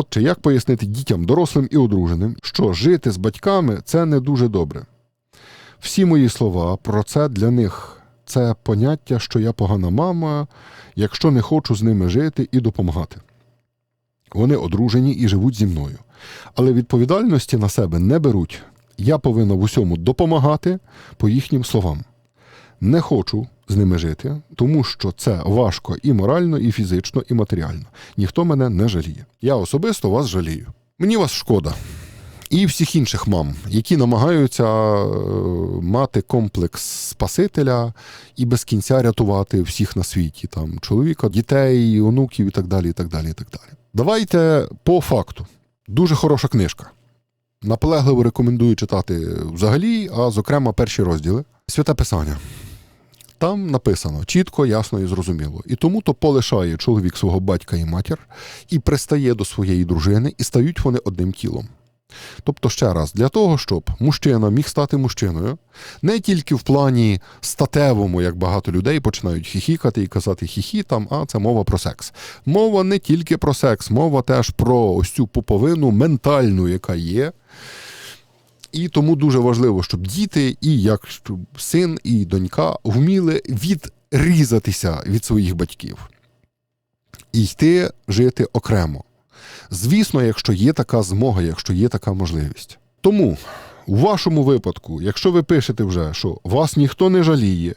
Отже, як пояснити дітям, дорослим і одруженим, що жити з батьками це не дуже добре. Всі мої слова про це для них це поняття, що я погана мама, якщо не хочу з ними жити і допомагати. Вони одружені і живуть зі мною. Але відповідальності на себе не беруть. Я повинна в усьому допомагати по їхнім словам. Не хочу з ними жити, тому що це важко і морально, і фізично, і матеріально. Ніхто мене не жаліє. Я особисто вас жалію. Мені вас шкода. І всіх інших мам, які намагаються е, мати комплекс Спасителя і без кінця рятувати всіх на світі, там чоловіка, дітей, онуків і так далі. і так далі, і так далі. Давайте по факту. Дуже хороша книжка. Наполегливо рекомендую читати взагалі, а зокрема перші розділи. Святе Писання. Там написано чітко, ясно і зрозуміло. І тому то полишає чоловік свого батька і матір і пристає до своєї дружини, і стають вони одним тілом. Тобто, ще раз, для того, щоб мужчина міг стати мужчиною, не тільки в плані статевому, як багато людей починають хіхікати і казати хіхі, там, а це мова про секс. Мова не тільки про секс, мова теж про ось цю пуповину ментальну, яка є. І тому дуже важливо, щоб діти, і як щоб син і донька вміли відрізатися від своїх батьків і йти жити окремо. Звісно, якщо є така змога, якщо є така можливість. Тому у вашому випадку, якщо ви пишете вже, що вас ніхто не жаліє,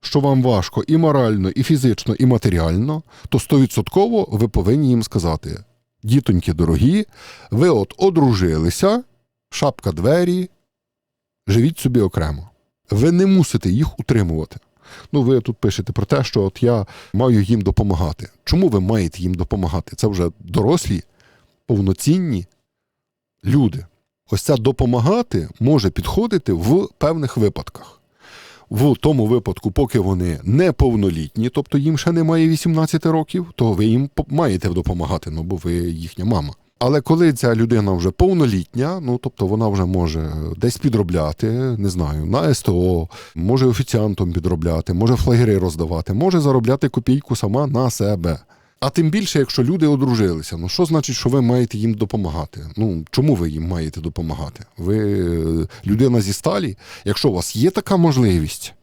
що вам важко і морально, і фізично, і матеріально, то стовідсотково ви повинні їм сказати: дітоньки дорогі, ви от одружилися, шапка двері, живіть собі окремо. Ви не мусите їх утримувати. Ну, ви тут пишете про те, що от я маю їм допомагати. Чому ви маєте їм допомагати? Це вже дорослі, повноцінні люди. Ось ця допомагати може підходити в певних випадках. В тому випадку, поки вони неповнолітні, тобто їм ще немає 18 років, то ви їм маєте допомагати, ну бо ви їхня мама. Але коли ця людина вже повнолітня, ну тобто вона вже може десь підробляти, не знаю, на СТО, може офіціантом підробляти, може флагери роздавати, може заробляти копійку сама на себе. А тим більше, якщо люди одружилися, ну що значить, що ви маєте їм допомагати? Ну чому ви їм маєте допомагати? Ви е, людина зі сталі, якщо у вас є така можливість,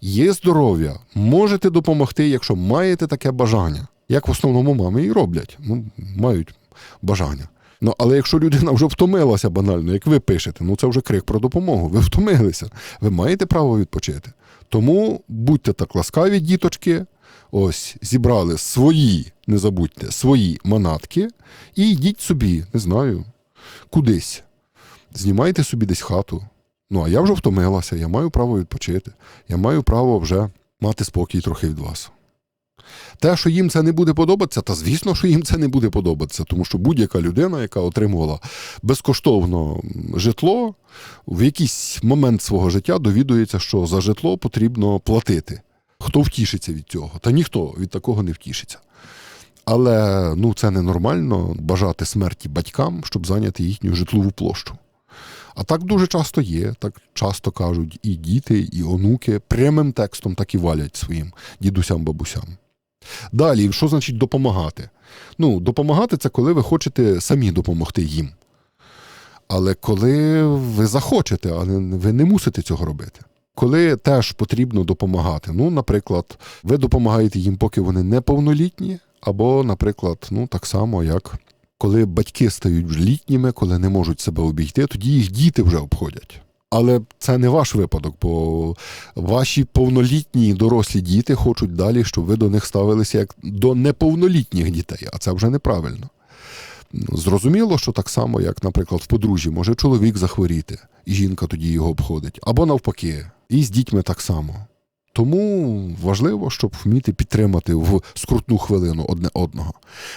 є здоров'я, можете допомогти, якщо маєте таке бажання. Як в основному мами і роблять, ну мають бажання. Ну, але якщо людина вже втомилася банально, як ви пишете, ну це вже крик про допомогу. Ви втомилися. Ви маєте право відпочити. Тому будьте так ласкаві, діточки. Ось зібрали свої, не забудьте, свої манатки і йдіть собі, не знаю, кудись. Знімайте собі десь хату. Ну, а я вже втомилася, я маю право відпочити. Я маю право вже мати спокій трохи від вас. Те, що їм це не буде подобатися, та звісно, що їм це не буде подобатися, тому що будь-яка людина, яка отримувала безкоштовно житло, в якийсь момент свого життя довідується, що за житло потрібно платити. Хто втішиться від цього? Та ніхто від такого не втішиться. Але ну, це ненормально бажати смерті батькам, щоб зайняти їхню житлову площу. А так дуже часто є, так часто кажуть і діти, і онуки прямим текстом так і валять своїм дідусям, бабусям. Далі, що значить допомагати? Ну, допомагати це коли ви хочете самі допомогти їм. Але коли ви захочете, але ви не мусите цього робити. Коли теж потрібно допомагати. Ну, наприклад, ви допомагаєте їм, поки вони неповнолітні, або, наприклад, ну так само, як коли батьки стають літніми, коли не можуть себе обійти, тоді їх діти вже обходять. Але це не ваш випадок, бо ваші повнолітні дорослі діти хочуть далі, щоб ви до них ставилися як до неповнолітніх дітей, а це вже неправильно. Зрозуміло, що так само, як, наприклад, в подружжі може чоловік захворіти, і жінка тоді його обходить, або навпаки, і з дітьми так само. Тому важливо, щоб вміти підтримати в скрутну хвилину одне одного.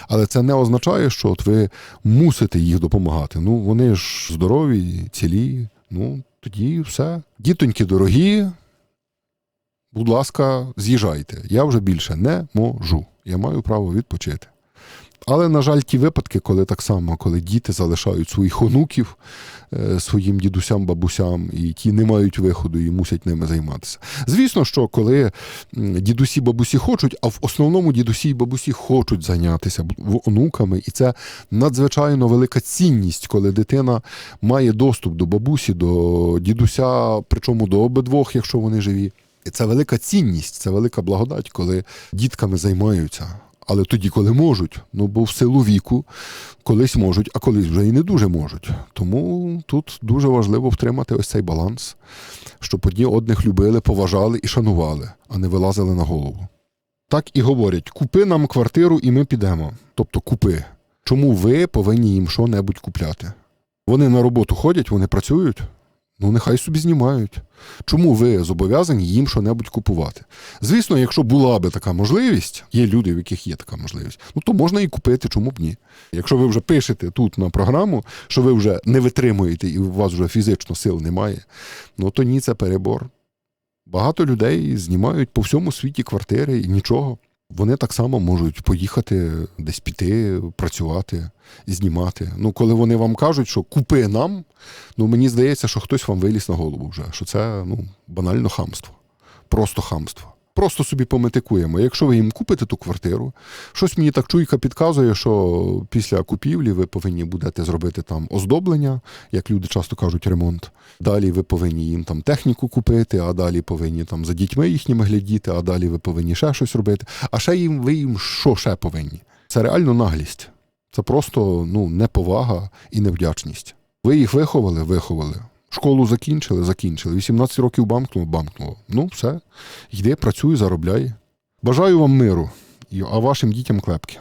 Але це не означає, що от ви мусите їх допомагати. Ну, вони ж здорові, цілі. Ну, тоді все. Дітоньки дорогі, будь ласка, з'їжджайте. Я вже більше не можу. Я маю право відпочити. Але, на жаль, ті випадки, коли так само, коли діти залишають своїх онуків е, своїм дідусям, бабусям, і ті не мають виходу і мусять ними займатися. Звісно, що коли дідусі, бабусі хочуть, а в основному дідусі і бабусі хочуть зайнятися онуками, і це надзвичайно велика цінність, коли дитина має доступ до бабусі, до дідуся, причому до обидвох, якщо вони живі. І це велика цінність, це велика благодать, коли дітками займаються. Але тоді, коли можуть, ну бо в силу віку колись можуть, а колись вже і не дуже можуть. Тому тут дуже важливо втримати ось цей баланс, щоб одні одних любили, поважали і шанували, а не вилазили на голову. Так і говорять: купи нам квартиру, і ми підемо. Тобто купи. Чому ви повинні їм що-небудь купляти? Вони на роботу ходять, вони працюють. Ну, нехай собі знімають. Чому ви зобов'язані їм що-небудь купувати? Звісно, якщо була би така можливість, є люди, в яких є така можливість, ну то можна і купити, чому б ні. Якщо ви вже пишете тут на програму, що ви вже не витримуєте і у вас вже фізично сил немає, ну то ні, це перебор. Багато людей знімають по всьому світі квартири і нічого. Вони так само можуть поїхати десь піти, працювати, знімати. Ну, коли вони вам кажуть, що купи нам, ну мені здається, що хтось вам виліз на голову вже, що це ну, банально хамство. Просто хамство. Просто собі пометикуємо. Якщо ви їм купите ту квартиру, щось мені так чуйка підказує, що після купівлі ви повинні будете зробити там оздоблення, як люди часто кажуть, ремонт. Далі ви повинні їм там техніку купити, а далі повинні там за дітьми їхніми глядіти, а далі ви повинні ще щось робити. А ще їм ви їм що ще повинні? Це реально наглість. Це просто ну, неповага і невдячність. Ви їх виховали, виховали. Школу закінчили, закінчили. 18 років бамкнуло, бамкнуло. Ну, все. Йди, працюй, заробляй. Бажаю вам миру, а вашим дітям клепки.